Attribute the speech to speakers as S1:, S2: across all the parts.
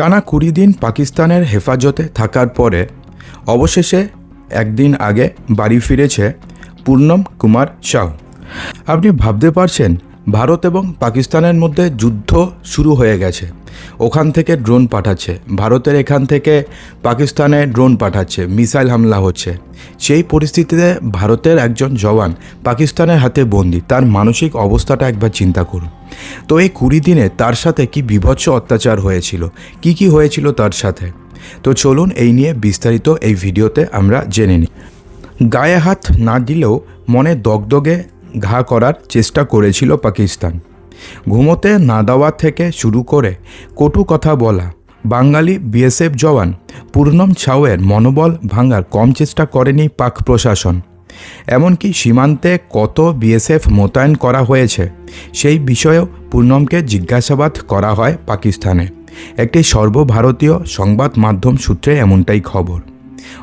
S1: টানা কুড়ি দিন পাকিস্তানের হেফাজতে থাকার পরে অবশেষে একদিন আগে বাড়ি ফিরেছে পূর্ণম কুমার শাহ আপনি ভাবতে পারছেন ভারত এবং পাকিস্তানের মধ্যে যুদ্ধ শুরু হয়ে গেছে। ওখান থেকে ড্রোন পাঠাচ্ছে। ভারতের এখান থেকে পাকিস্তানে ড্রোন পাঠাচ্ছে। মিসাইল হামলা হচ্ছে। সেই পরিস্থিতিতে ভারতের একজন জওয়ান পাকিস্তানের হাতে বন্দি। তার মানসিক অবস্থাটা একবার চিন্তা করুন। তো এই কুড়ি দিনে তার সাথে কি বিভৎস অত্যাচার হয়েছিল? কি কি হয়েছিল তার সাথে? তো চলুন এই নিয়ে বিস্তারিত এই ভিডিওতে আমরা জেনে নিই। গায়ে হাত না দিলেও মনে দগদগে ঘা করার চেষ্টা করেছিল পাকিস্তান। ঘুমোতে না দেওয়া থেকে শুরু করে কটু কথা বলা, বাঙালি বিএসএফ জওয়ান পূর্ণম ছাউয়ের মনোবল ভাঙার কম চেষ্টা করেনি পাক প্রশাসন। এমনকি সীমান্তে কত বিএসএফ মোতায়েন করা হয়েছে, সেই বিষয়েও পূর্ণমকে জিজ্ঞাসাবাদ করা হয় পাকিস্তানে। একটি সর্বভারতীয় সংবাদ মাধ্যম সূত্রে এমনটাই খবর।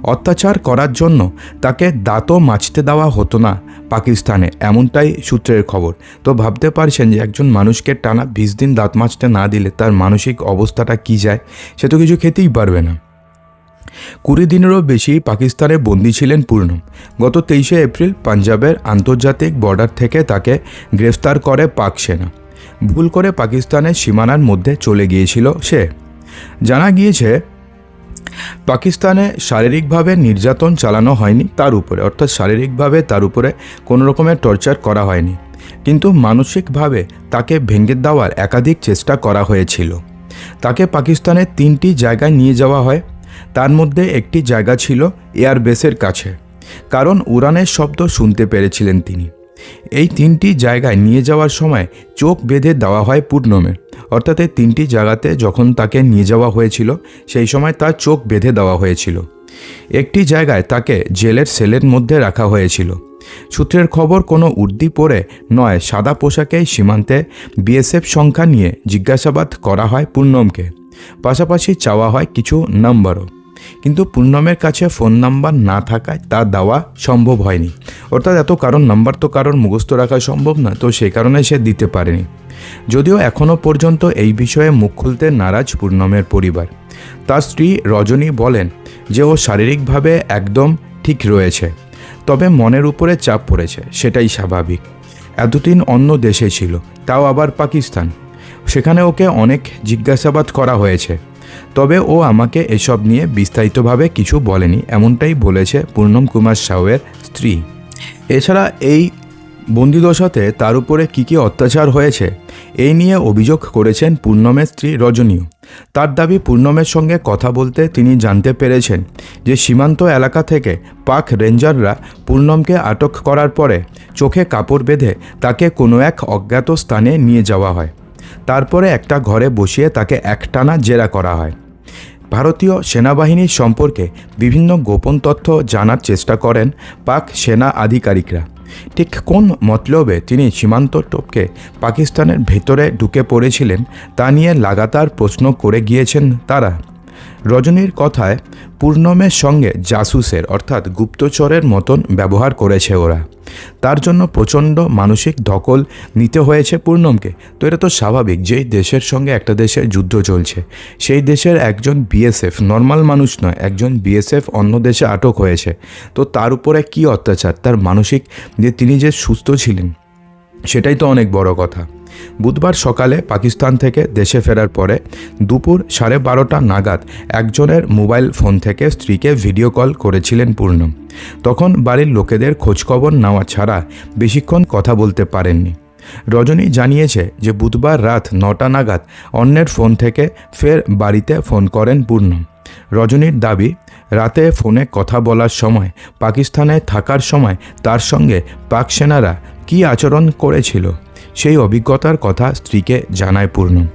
S1: অত্যাচার করার জন্য তাকে দাঁতও মাছতে দেওয়া হতো না পাকিস্তানে, এমনটাই সূত্রের খবর। তো ভাবতে পারছেন যে একজন মানুষকে টানা বিশ দিন দাঁত মাজতে না দিলে তার মানসিক অবস্থাটা কী যায়? সে তো কিছু খেতেই পারবে না। কুড়ি দিনেরও বেশি পাকিস্তানে বন্দী ছিলেন পূর্ণম গত তেইশে এপ্রিল পাঞ্জাবের আন্তর্জাতিক বর্ডার থেকে তাকে গ্রেফতার করে পাক সেনা। ভুল করে পাকিস্তানের সীমানার মধ্যে চলে গিয়েছিল সে। জানা গিয়েছে পাকিস্তানে শারীরিকভাবে নির্যাতন চালানো হয়নি তার উপরে, অর্থাৎ শারীরিকভাবে তার উপরে কোনো রকমের টর্চার করা হয়নি। কিন্তু মানসিকভাবে তাকে ভেঙে দেওয়ার একাধিক চেষ্টা করা হয়েছিল। তাকে পাকিস্তানের তিনটি জায়গায় নিয়ে যাওয়া হয়। তার মধ্যে একটি জায়গা ছিল এয়ারবেসের কাছে। কারণ উড়ানের শব্দ শুনতে পেরেছিলেন তিনি। এই তিনটি জায়গায় নিয়ে যাওয়ার সময় চোখ বেঁধে দেওয়া হয় পূর্ণমের অর্থাৎ এই তিনটি জায়গাতে যখন তাকে নিয়ে যাওয়া হয়েছিল, সেই সময় তার চোখ বেঁধে দেওয়া হয়েছিল। একটি জায়গায় তাকে জেলের সেলের মধ্যে রাখা হয়েছিল। সূত্রের খবর, কোনো উর্দি পরে নয়, সাদা পোশাকেই সীমান্তে বিএসএফ সংখ্যা নিয়ে জিজ্ঞাসাবাদ করা হয় পূর্ণমকে পাশাপাশি চাওয়া হয় কিছু নম্বরও। কিন্তু পূর্ণমের কাছে ফোন নাম্বার না থাকায় তা দেওয়া সম্ভব হয়নি। অর্থাৎ এত কারণ, নাম্বার তো কারণ মুখস্থ রাখা সম্ভব না তো সেই কারণে সে দিতে পারেনি। যদিও এখনও পর্যন্ত এই বিষয়ে মুখ খুলতে নারাজ পূর্ণমের পরিবার। তার স্ত্রী রজনী বলেন যে ও শারীরিকভাবে একদম ঠিক রয়েছে, তবে মনের উপরে চাপ পড়েছে, সেটাই স্বাভাবিক। এতদিন অন্য দেশে ছিল, তাও আবার পাকিস্তান। সেখানে ওকে অনেক জিজ্ঞাসাবাদ করা হয়েছে। তবে ও আমাকে এসব নিয়ে বিস্তারিতভাবে কিছু বলেনি, এমনটাই বলেছে পূর্ণম কুমার সাউয়ের স্ত্রী। এছাড়া এই বন্দিদশাতে তার উপরে কী কী অত্যাচার হয়েছে, এই নিয়ে অভিযোগ করেছেন পূর্ণমের স্ত্রী রজনীয় তার দাবি পূর্ণমের সঙ্গে কথা বলতে তিনি জানতে পেরেছেন যে সীমান্ত এলাকা থেকে পাক রেঞ্জাররা পূর্ণমকে আটক করার পরে চোখে কাপড় বেঁধে তাকে কোনো এক অজ্ঞাত স্থানে নিয়ে যাওয়া হয়। তারপরে একটা ঘরে বসিয়ে তাকে একটানা জেরা করা হয়। ভারতীয় সেনাবাহিনী সম্পর্কে বিভিন্ন গোপন তথ্য জানার চেষ্টা করেন পাক সেনা আধিকারিকরা। ঠিক কোন মতলবে তিনি সীমান্ত টোপকে পাকিস্তানের ভেতরে ঢুকে পড়েছিলেন তা নিয়ে লাগাতার প্রশ্ন করে গিয়েছেন তারা। রজনীর কথায় পূর্ণমের সঙ্গে জাসুসের, অর্থাৎ গুপ্তচরের মতন ব্যবহার করেছে ওরা। তার জন্য প্রচণ্ড মানসিক ধকল নিতে হয়েছে পূর্ণমকে। তো এটা তো স্বাভাবিক যেই দেশের সঙ্গে একটা দেশের যুদ্ধ চলছে। সেই দেশের একজন বিএসএফ নর্মাল মানুষ নয়, একজন বিএসএফ অন্য দেশে আটক হয়েছে। তো তার উপরে কি অত্যাচার? তার মানসিক যে তিনি যে সুস্থ ছিলেন, সেটাই তো অনেক বড় কথা। বুধবার সকালে পাকিস্তান থেকে দেশে ফেরার পরে দুপুর সাড়ে বারোটা নাগাদ একজনের মোবাইল ফোন থেকে স্ত্রীকে ভিডিও কল করেছিলেন পূর্ণম তখন বাড়ির লোকেদের খোঁজখবর নেওয়া ছাড়া বেশিক্ষণ কথা বলতে পারেননি। রজনী জানিয়েছে যে বুধবার রাত নটা নাগাদ অন্যের ফোন থেকে ফের বাড়িতে ফোন করেন পূর্ণম রজনীর দাবি, রাতে ফোনে কথা বলার সময়, পাকিস্তানে থাকার সময় তার সঙ্গে পাক সেনারা কী আচরণ করেছিল? সেই অভিজ্ঞতার কথা স্ত্রীকে জানায় পূর্ণম।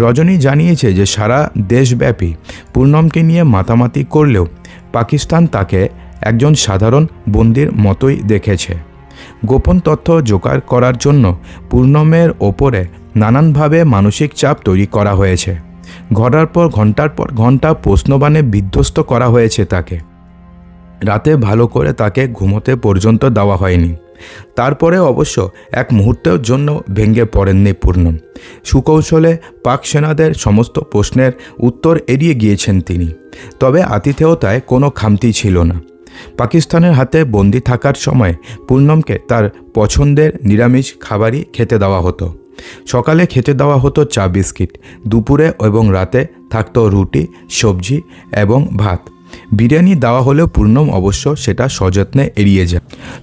S1: রজনী জানিয়েছে যে সারা দেশব্যাপী পূর্ণমকে নিয়ে মাতামাতি করলেও পাকিস্তান তাকে একজন সাধারণ বন্দির মতোই দেখেছে। গোপন তথ্য জোগাড় করার জন্য পূর্ণমের ওপরে নানানভাবে মানসিক চাপ তৈরি করা হয়েছে। ঘটার পর ঘণ্টার পর ঘণ্টা প্রশ্নবাণে বিধ্বস্ত করা হয়েছে তাকে। রাতে ভালো করে তাকে ঘুমোতে পর্যন্ত দেওয়া হয়নি। তারপরে অবশ্য এক মুহূর্তের জন্য ভেঙে পড়েননি পূর্ণম সুকৌশলে পাক সেনাদের সমস্ত প্রশ্নের উত্তর এড়িয়ে গিয়েছেন তিনি। তবে আতিথেয়তায় কোনো খামতি ছিল না। পাকিস্তানের হাতে বন্দি থাকার সময় পূর্ণমকে তার পছন্দের নিরামিষ খাবারই খেতে দেওয়া হতো। সকালে খেতে দেওয়া হতো চা বিস্কিট, দুপুরে এবং রাতে থাকতো রুটি, সবজি এবং ভাত। বিরিয়ানি দেওয়া হলেও পূর্ণম অবশ্য সেটা সযত্নে এড়িয়ে যায়।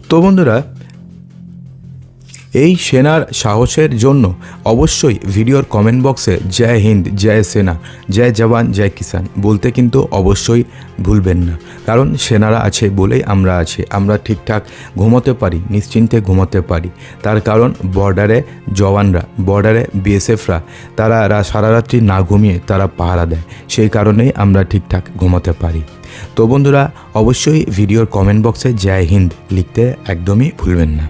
S1: তো বন্ধুরা এই সেনার সাহসের জন্য অবশ্যই ভিডিওর কমেন্ট বক্সে জয় হিন্দ, জয় সেনা, জয় জওয়ান, জয় কিষান বলতে কিন্তু অবশ্যই ভুলবেন না। কারণ সেনারা আছে বলেই আমরা আছি, আমরা ঠিকঠাক ঘুমোতে পারি, নিশ্চিন্তে ঘুমোতে পারি। তার কারণ বর্ডারে জওয়ানরা বর্ডারে বিএসএফরা তারা রা- সারা রাত্রি না ঘুমিয়ে তারা পাহারা দেয়, সেই কারণেই আমরা ঠিকঠাক ঘুমোতে পারি। তো বন্ধুরা, অবশ্যই ভিডিওর কমেন্ট বক্সে জয় হিন্দ লিখতে একদমই ভুলবেন না।